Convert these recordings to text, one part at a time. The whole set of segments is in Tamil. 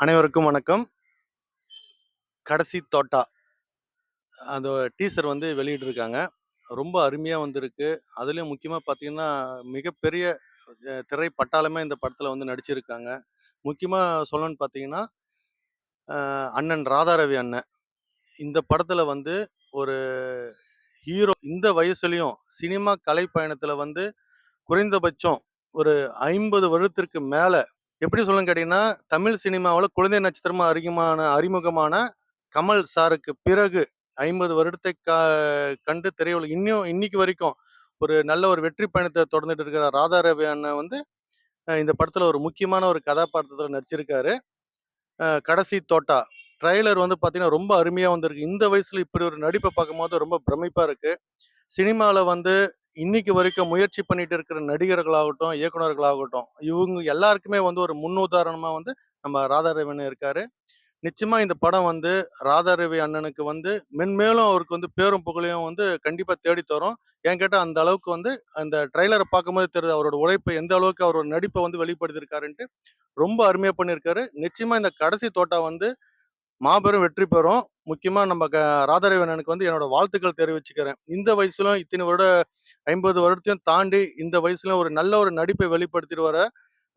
அனைவருக்கும் வணக்கம். கடைசி தோட்டா. அந்த டீசர் வந்து வெளியிட்டிருக்காங்க. ரொம்ப அருமையாக வந்திருக்கு. அதுலேயும் முக்கியமாக பார்த்தீங்கன்னா, மிகப்பெரிய திரைப்பட்டாலுமே திரை பட்டாளமே இந்த படத்தில் வந்து நடிச்சிருக்காங்க. முக்கியமாக சொல்லணும்னு பார்த்தீங்கன்னா, அண்ணன் ராதாரவி அண்ணன். இந்த படத்தில் வந்து ஒரு ஹீரோ இந்த வயசுலையும் சினிமா கலை பயணத்தில் வந்து குறைந்தபட்சம் ஒரு 50 வருடத்திற்கு மேலே எப்படி சொல்லணும்னு கேட்டீங்கன்னா, தமிழ் சினிமாவுல குழந்தை நட்சத்திரமா அறிமுகமான அறிமுகமான கமல் சாருக்கு பிறகு 50 வருடத்தை க கண்டு திரையுலக இன்னும் இன்னைக்கு வரைக்கும் ஒரு நல்ல ஒரு வெற்றி பயணத்த தொடர்ந்துட்டு இருக்கிற ராதாரவி அண்ணன் வந்து, அ இந்த படத்துல ஒரு முக்கியமான ஒரு கதாபாத்திரத்துல நடிச்சிருக்காரு. அ கடைசி தோட்டா. ட்ரெய்லர் வந்து பார்த்தீங்கன்னா, ரொம்ப அருமையா வந்திருக்கு. இந்த வயசுல இப்படி ஒரு நடிப்ப பார்க்கும்போது ரொம்ப பிரமிப்பா இருக்கு. சினிமால வந்து இன்னைக்கு வரைக்கும் முயற்சி பண்ணிட்டு இருக்கிற நடிகர்களாகட்டும், இயக்குனர்களாகட்டும், இவங்க எல்லாருக்குமே வந்து ஒரு முன்னுதாரணமா வந்து நம்ம ராதாரவின்னு இருக்காரு. நிச்சயமா இந்த படம் வந்து ராதாரவி அண்ணனுக்கு வந்து மென்மேலும் அவருக்கு வந்து பேரும் புகழையும் வந்து கண்டிப்பா தேடி தரும். ஏன் கேட்டால் அந்த அளவுக்கு வந்து அந்த ட்ரைலரை பார்க்கும்போது தெரியுது அவரோட உழைப்பு எந்த அளவுக்கு அவரோட நடிப்பை வந்து வெளிப்படுத்தியிருக்காருன்ட்டு. ரொம்ப அருமையா பண்ணியிருக்காரு. நிச்சயமா இந்த கடைசி தோட்டா வந்து மாபெரும் வெற்றி பெறும். முக்கியமாக நம்ம க ராதாரவி வந்து என்னோட வாழ்த்துக்கள் தெரிவிச்சுக்கிறேன். இந்த வயசுலும் இத்தனை வருட 50 வருடத்தையும் தாண்டி இந்த வயசுல ஒரு நல்ல ஒரு நடிப்பை வெளிப்படுத்திட்டு வர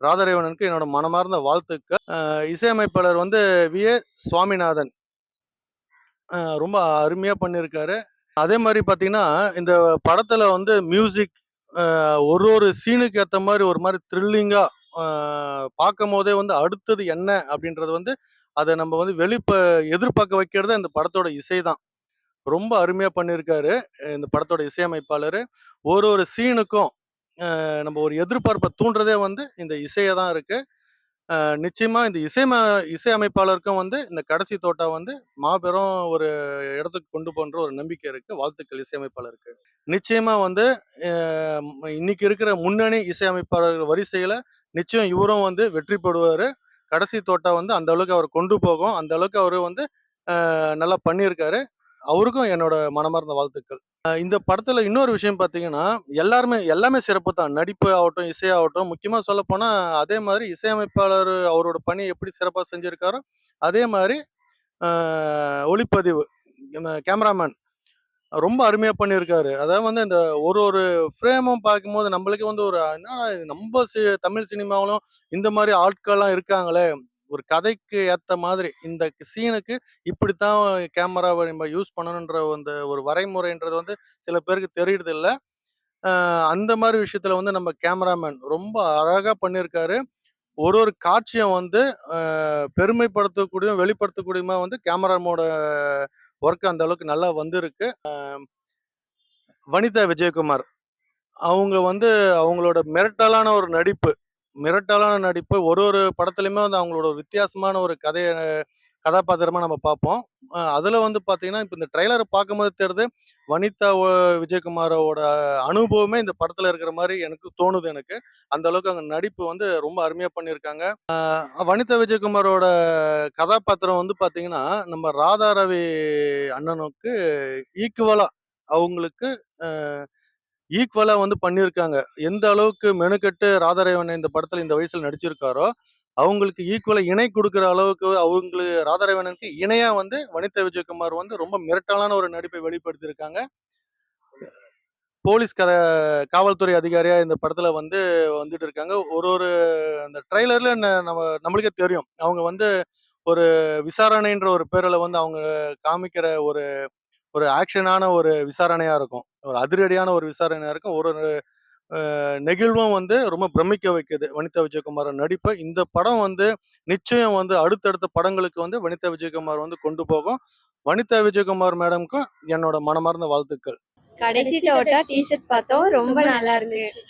ராதாரவி என்னோட மனமார்ந்த வாழ்த்துக்கள். இசையமைப்பாளர் வந்து வி ஏ சுவாமிநாதன். ரொம்ப அருமையாக பண்ணியிருக்காரு. அதே மாதிரி பார்த்தீங்கன்னா, இந்த படத்தில் வந்து மியூசிக் ஒரு ஒரு சீனுக்கு ஏற்ற மாதிரி ஒரு மாதிரி த்ரில்லிங்காக பார்க்கும் பார்க்கும்போதே வந்து அடுத்தது என்ன அப்படின்றது வந்து, அதை நம்ம வந்து வெளிப்ப எதிர்பார்க்க வைக்கிறது இந்த படத்தோட இசை தான். ரொம்ப அருமையாக பண்ணியிருக்காரு. இந்த படத்தோட இசையமைப்பாளர் ஒரு ஒரு சீனுக்கும் நம்ம ஒரு எதிர்பார்ப்பை தூண்டுறதே வந்து இந்த இசையை தான் இருக்குது நிச்சயமாக இந்த இசை இசையமைப்பாளருக்கும் வந்து இந்த கடைசி தோட்டா வந்து மாபெரும் ஒரு இடத்துக்கு கொண்டு போன்ற ஒரு நம்பிக்கை இருக்குது வாழ்த்துக்கள் இசையமைப்பாளருக்கு. நிச்சயமாக வந்து இன்னைக்கு இருக்கிற முன்னணி இசையமைப்பாளர்கள் வரிசையில் நிச்சயம் இவரும் வந்து வெற்றி பெறுவார் கடைசி தோட்டா வந்து அந்த அளவுக்கு அவர் கொண்டு போகும். அந்த அளவுக்கு அவர் வந்து நல்லா பண்ணியிருக்காரு. அவருக்கும் என்னோட மனமார்ந்த வாழ்த்துக்கள். இந்த படத்துல இன்னொரு விஷயம் பார்த்தீங்கன்னா, எல்லாருமே எல்லாமே சிறப்பு தான். நடிப்பு ஆகட்டும், இசையாகட்டும் முக்கியமாக சொல்லப்போனால் அதே மாதிரி இசையமைப்பாளர் அவரோட பணி எப்படி சிறப்பாக செஞ்சுருக்காரோ அதே மாதிரி ஒளிப்பதிவு கேமராமேன் ரொம்ப அருமையா பண்ணியிருக்காரு. அதாவது வந்து இந்த ஒரு ஒரு ஃப்ரேமும் பார்க்கும்போது நம்மளுக்கே வந்து ஒரு என்னடா இது நம்ம சி தமிழ் சினிமாவிலும் இந்த மாதிரி ஆட்கள்லாம் இருக்காங்களே! ஒரு கதைக்கு ஏத்த மாதிரி இந்த சீனுக்கு இப்படித்தான் கேமராவை நம்ம யூஸ் பண்ணணுன்ற அந்த ஒரு வரைமுறைன்றது வந்து சில பேருக்கு தெரியறதில்ல. இல்லை அந்த மாதிரி விஷயத்துல வந்து நம்ம கேமராமேன் ரொம்ப அழகா பண்ணியிருக்காரு. ஒரு ஒரு காட்சியும் வந்து பெருமைப்படுத்தக்கூடியும் வெளிப்படுத்தக்கூடியமா வந்து கேமராமோட ஒர்க் அந்த அளவுக்கு நல்லா வந்திருக்கு. வனிதா விஜயகுமார். அவங்க வந்து அவங்களோட மிரட்டலான ஒரு நடிப்பு. மிரட்டலான நடிப்பு ஒரு ஒரு படத்துலையுமே வந்து அவங்களோட ஒரு வித்தியாசமான ஒரு கதையை கதாபாத்திரமா நம்ம பார்ப்போம். அதில் அதுல வந்து பார்த்தீங்கன்னா, இப்போ இந்த ட்ரெய்லர பார்க்கும்போது தெரியுது, வனிதா விஜயகுமாரோட அனுபவமே இந்த படத்துல இருக்கிற மாதிரி எனக்கு தோணுது எனக்கு. அந்த அளவுக்கு அவங்க நடிப்பு வந்து ரொம்ப அருமையா பண்ணியிருக்காங்க. வனிதா விஜயகுமாரோட கதாபாத்திரம் வந்து பார்த்தீங்கன்னா, நம்ம ராதா ரவி அண்ணனுக்கு ஈக்குவலா அவங்களுக்கு ஈக்குவலாக ஈக்குவலா வந்து பண்ணியிருக்காங்க. எந்த அளவுக்கு மெனுக்கெட்டு ராதாரவி அண்ணன் இந்த படத்துல இந்த வயசுல நடிச்சிருக்காரோ, அவங்களுக்கு ஈக்குவலாக இணை கொடுக்குற அளவுக்கு அவங்களு ராதாரவணனுக்கு இணையாக இணையா வந்து வனிதா விஜயகுமார் வந்து ரொம்ப மிரட்டலான ஒரு நடிப்பை வெளிப்படுத்தியிருக்காங்க. போலீஸ் க காவல்துறை அதிகாரியா இந்த படத்துல வந்து வந்துட்டு இருக்காங்க. ஒரு ஒரு அந்த ட்ரெய்லர்ல ந நம்ம நம்மளுக்கே தெரியும். அவங்க வந்து ஒரு விசாரணைன்ற ஒரு பேரில் வந்து அவங்க காமிக்கிற ஒரு ஒரு ஆக்ஷனான ஒரு விசாரணையா இருக்கும். ஒரு அதிரடியான ஒரு விசாரணையா இருக்கும். ஒரு ஒரு நெகிழ்வும் வந்து ரொம்ப பிரமிக்க வைக்குது. வனிதா விஜயகுமார் நடிப்ப. இந்த படம் வந்து நிச்சயம் வந்து அடுத்தடுத்த படங்களுக்கு வந்து வனிதா விஜயகுமார் வந்து கொண்டு போகும். வனிதா விஜயகுமார் மேடம்க்கும் என்னோட மனமார்ந்த வாழ்த்துக்கள். கடைசி தோட்டா டீ-ஷர்ட் பார்த்தோம். ரொம்ப நல்லா இருந்துச்சு.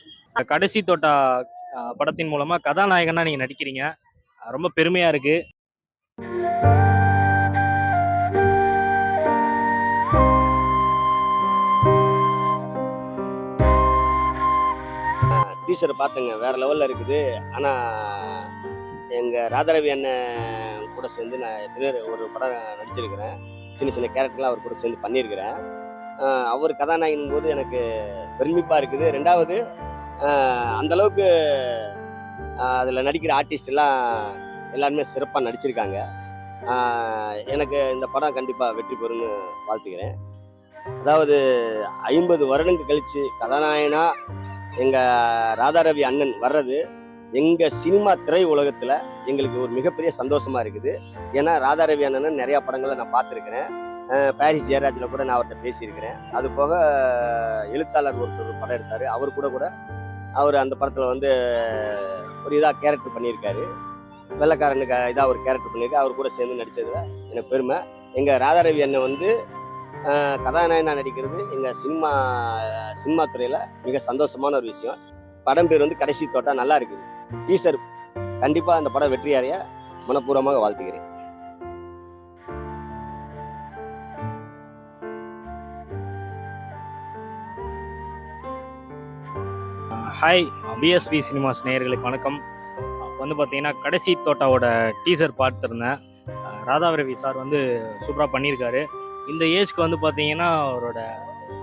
கடைசி தோட்டா படத்தின் மூலமா கதாநாயகனா நீங்க நடிக்கிறீங்க. ரொம்ப பெருமையா இருக்கு. ஆஃபீஸரை பார்த்தேங்க. வேறு லெவலில் இருக்குது. ஆனால் எங்கள் ராதாரவி அண்ணன் கூட சேர்ந்து நான் எத்தனை ஒரு படம் நடிச்சிருக்கிறேன். சின்ன சின்ன கேரக்டர்லாம் அவர் கூட சேர்ந்து பண்ணியிருக்கிறேன். அவர் அவர் கதாநாயகனும்போது எனக்கு பெருமிப்பாக இருக்குது. ரெண்டாவது அந்தளவுக்கு அதில் நடிக்கிற ஆர்டிஸ்ட்லாம் எல்லாருமே சிறப்பாக நடிச்சிருக்காங்க எனக்கு இந்த படம் கண்டிப்பாக வெற்றி பெறும்னு வாழ்த்துக்கிறேன் அதாவது ஐம்பது வருடங்கள் கழிச்சு கதாநாயகனா எங்கள் ராதாரவி அண்ணன் வர்றது எங்கள் சினிமா திரை உலகத்தில் எங்களுக்கு ஒரு மிகப்பெரிய சந்தோஷமாக இருக்குது. ஏன்னா ராதாரவி அண்ணன் நிறையா படங்களை நான் பார்த்துருக்கிறேன். பாரிஸ் ஜெயராஜில் கூட நான் அவர்கிட்ட பேசியிருக்கிறேன். அது போக எழுத்தாளர் ஒருத்தர் ஒரு படம் எடுத்தார். அவர் கூட கூட அவர் அந்த படத்தில் வந்து ஒரு இதாக கேரக்டர் பண்ணியிருக்காரு. வெள்ளக்காரனுக்கு இதாக ஒரு கேரக்டர் பண்ணியிருக்கு. அவர் கூட சேர்ந்து நடித்ததில் எனக்கு பெருமை. எங்கள் ராதாரவி அண்ணன் வந்து கதாநாயகனாக நடிக்கிறது எங்கள் சினிமா சினிமா துறையில் மிக சந்தோஷமான ஒரு விஷயம். படம் பேர் வந்து கடைசி தோட்டா நல்லா இருக்குது. டீசர் கண்டிப்பாக அந்த படம் வெற்றியாரைய மனப்பூர்வமாக வாழ்த்துகிறேன். ஹாய் பிஎஸ்பி சினிமாஸ் நேயர்களுக்கு வணக்கம். வந்து பார்த்தீங்கன்னா கடைசி தோட்டாவோட டீசர் பார்த்துருந்தேன். ராதாவிரவி சார் வந்து சூப்பராக பண்ணியிருக்காரு. இந்த ஏஜ்க்கு வந்து பார்த்தீங்கன்னா அவரோட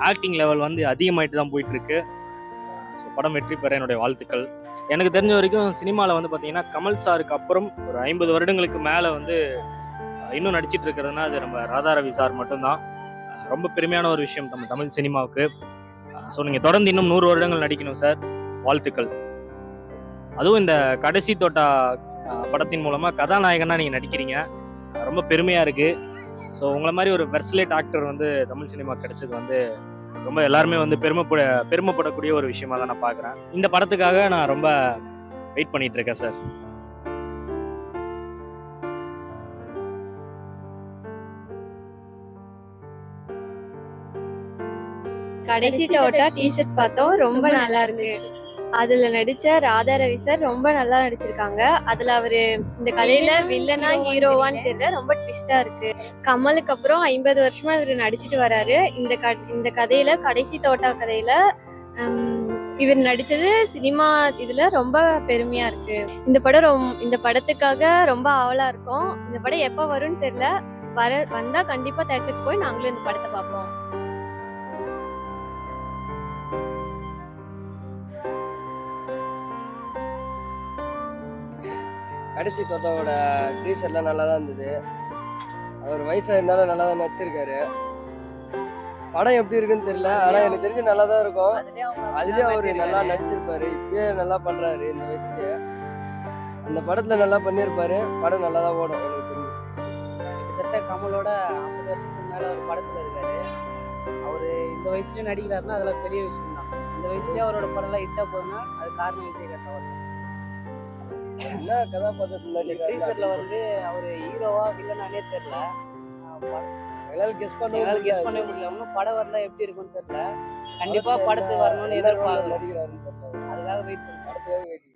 ஆக்டிங் லெவல் வந்து அதிகமாயிட்டு தான் போயிட்டுருக்கு. ஸோ படம் வெற்றி பெற என்னுடைய வாழ்த்துக்கள். எனக்கு தெரிஞ்ச வரைக்கும் சினிமாவில் வந்து பார்த்தீங்கன்னா கமல் சாருக்கு அப்புறம் ஒரு ஐம்பது வருடங்களுக்கு மேலே வந்து இன்னும் நடிச்சிட்டு இருக்கிறதுனா அது நம்ம ராதாரவி சார் மட்டும்தான். ரொம்ப பெருமையான ஒரு விஷயம் நம்ம தமிழ் சினிமாவுக்கு. ஸோ நீங்கள் தொடர்ந்து இன்னும் நூறு வருடங்கள் நடிக்கணும் சார் வாழ்த்துக்கள். அதுவும் இந்த கடைசி தோட்டா படத்தின் மூலமாக கதாநாயகனாக நீங்கள் நடிக்கிறீங்க. ரொம்ப பெருமையாக இருக்குது ஸோ உங்களை மாதிரி ஒரு வெர்சலேட் ஆக்டர் வந்து தமிழ் சினிமா கிடைச்சது வந்து ரொம்ப எல்லாருமே வந்து பெருமைப்பட பெருமைப்படக்கூடிய ஒரு விஷயமா தான் நான் பார்க்குறேன். இந்த படத்துக்காக நான் ரொம்ப வெயிட் பண்ணிட்டு இருக்கேன் சார் கடைசி தோட்டா டிஷர்ட் பார்த்தோம். ரொம்ப நல்லா இருக்கு. அதுல நடிச்ச ராதா ரவி சார் ரொம்ப நல்லா நடிச்சிருக்காங்க. அதுல அவரு இந்த கதையில வில்லனா ஹீரோவான்னு தெரியல. ரொம்ப ட்விஸ்டா இருக்கு. கமலுக்கு அப்புறம் ஐம்பது வருஷமா இவரு நடிச்சிட்டு வராரு. இந்த க இந்த கதையில கடைசி தோட்டா கதையில இவர் நடிச்சது சினிமா இதுல ரொம்ப பெருமையா இருக்கு. இந்த படம் ரொம் இந்த படத்துக்காக ரொம்ப ஆவலா இருக்கும். இந்த படம் எப்ப வரும்னு தெரியல. வர வந்தா கண்டிப்பா தேட்டருக்கு போய் நாங்களும் இந்த படத்தை பார்ப்போம். கடைசி தோட்டாவோட டீசர்ட்லாம் நல்லா தான் இருந்தது. அவர் வயசாக இருந்தாலும் நல்லா தான் நடிச்சிருக்காரு. படம் எப்படி இருக்குன்னு தெரியல. ஆனால் எனக்கு தெரிஞ்சு நல்லா தான் இருக்கும் அதுலேயும் அவர் நல்லா நடிச்சிருப்பாரு. இப்பயே நல்லா பண்ணுறாரு இந்த வயசுலயே. அந்த படத்தில் நல்லா பண்ணியிருப்பாரு படம் நல்லா தான் ஓடும் எனக்கு தெரிஞ்சு. கிட்டத்தட்ட கமலோட ஐம்பது வருஷத்துக்கு மேல ஒரு படத்துல இருக்காரு. அவரு இந்த வயசுலயே நடிக்கிறாருன்னா அதெல்லாம் பெரிய விஷயம் தான் இந்த வயசுலயே அவரோட படம் எல்லாம் ஹிட்டா போகுதுன்னா அது காரணம் அவர் என்ன கதாபாத்திரத்தில் டீசர்ல வந்து அவர் ஹீரோவா வில்லனானே தெரியல. எங்களால் கெஸ் பண்ண எங்களால கெஸ் பண்ண முடியல. இன்னும் படம் வரல எப்படி இருக்கும்னு தெரியல. கண்டிப்பா படத்துக்கு வரணும்னு தெரியல. அதுக்காக வெயிட் பண்ணுறோம் படத்துக்காக வெயிட்